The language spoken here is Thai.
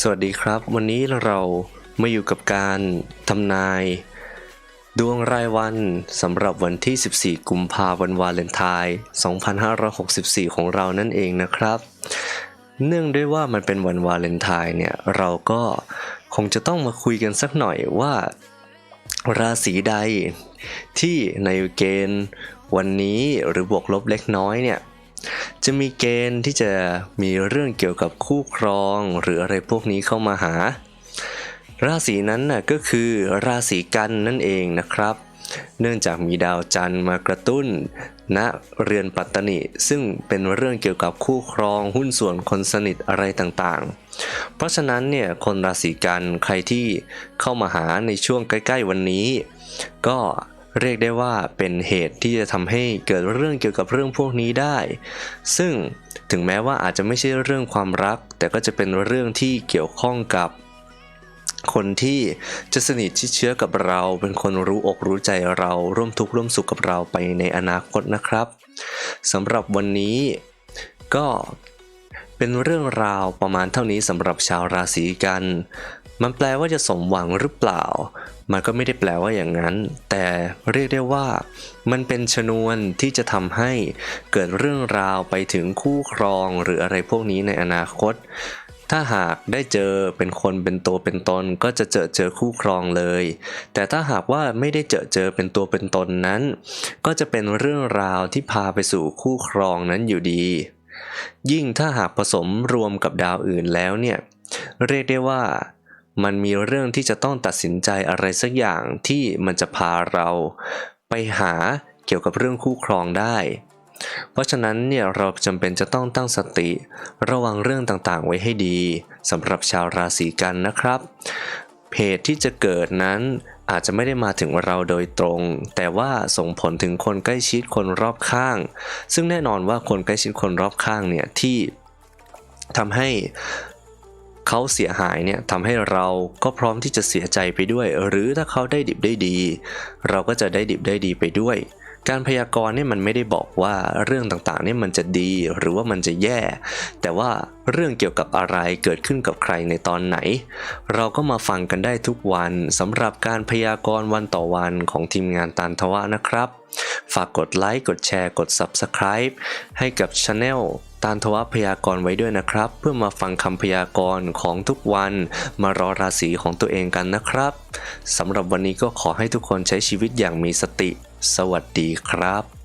สวัสดีครับ วันนี้เรามาอยู่กับการทำนาย ดวงรายวันสำหรับวันที่ 14 กุมภาพันธ์วาเลนไทน์ 2564 ของเรานั่นเองนะครับ เนื่องด้วยว่ามันเป็นวันวาเลนไทน์เนี่ย เราก็คงจะต้องมาคุยกันสักหน่อยว่า ราศีใดที่ในเกณฑ์วันนี้หรือบวกลบเล็กน้อยเนี่ย จะมีเกณฑ์ที่จะมีเรื่องเกี่ยวกับคู่ครอง หรืออะไรพวกนี้เข้ามาหา ราศีนั้นน่ะก็คือราศีกันนั่นเองนะครับ เนื่องจากมีดาวจันทร์มากระตุ้นณเรือนปัตตนิซึ่งเป็นเรื่องเกี่ยวกับคู่ครองหุ้นส่วนคนสนิทอะไรต่างๆ เพราะฉะนั้นเนี่ยคนราศีกันใครที่เข้ามาหาในช่วงใกล้ ๆ วันนี้ ก็ เรียกได้ว่าเป็นเหตุที่จะทำให้เกิดเรื่องเกี่ยวกับเรื่องพวกนี้ได้ ซึ่งถึงแม้ว่าอาจจะไม่ใช่เรื่องความรัก แต่ก็จะเป็นเรื่องที่เกี่ยวข้องกับคนที่จะสนิทชิดเชื้อกับเรา เป็นคนรู้อกรู้ใจเราร่วมทุกข์ร่วมสุขกับเราไปในอนาคตนะครับสำหรับวันนี้ก็เป็นเรื่องราวประมาณเท่านี้สำหรับชาวราศีกัน มันแปลว่าจะสมหวังหรือเปล่า มันก็ไม่ได้แปลว่าอย่างนั้น แต่เรียกได้ว่า มันเป็นชนวนที่จะทำให้เกิดเรื่องราวไปถึงคู่ครองหรืออะไรพวกนี้ในอนาคต ถ้าหากได้เจอเป็นคนเป็นตัวเป็นตนก็จะเจอเจอคู่ครองเลย แต่ถ้าหากว่าไม่ได้เจอเจอเป็นตัวเป็นตนนั้น ก็จะเป็นเรื่องราวที่พาไปสู่คู่ครองนั้นอยู่ดี ยิ่งถ้าหากผสมรวมกับดาวอื่นแล้วเนี่ยเรียกได้ว่า มันมีเรื่องที่จะต้องตัดสินใจอะไรสักอย่างที่มันจะพาเราไปหาเกี่ยวกับเรื่องคู่ครองได้ เพราะฉะนั้นเนี่ยเราจำเป็นจะต้องตั้งสติ ระวังเรื่องต่างๆ ไว้ให้ดีสำหรับชาวราศีกันนะครับเหตุที่จะเกิดนั้นอาจจะไม่ได้มาถึงเราโดยตรง แต่ว่าส่งผลถึงคนใกล้ชิดคนรอบข้าง ซึ่งแน่นอนว่าคนใกล้ชิดคนรอบข้างเนี่ยที่ทำให้ เขาเสียหายเนี่ยทำให้เราก็พร้อมที่จะเสียใจไปด้วย หรือถ้าเขาได้ดิบได้ดี เราก็จะได้ดิบได้ดีไปด้วย การพยากรณ์เนี่ยมันไม่ได้บอกว่าเรื่องต่างๆเนี่ยมันจะดีหรือว่ามันจะแย่ แต่ว่าเรื่องเกี่ยวกับอะไรเกิดขึ้นกับใครในตอนไหน เราก็มาฟังกันได้ทุกวันสำหรับการพยากรณ์วันต่อวันของทีมงานตานทวะนะครับ ฝากกดไลค์กดแชร์กด Subscribe ให้กับช anel ตานทวะพยากรณ์ไว้ด้วยนะครับ เพื่อมาฟังคำพยากรณ์ของทุกวัน มารอราศีของตัวเองกันนะครับสำหรับวันนี้ก็ขอให้ทุกคนใช้ชีวิตอย่างมีสติ สวัสดีครับ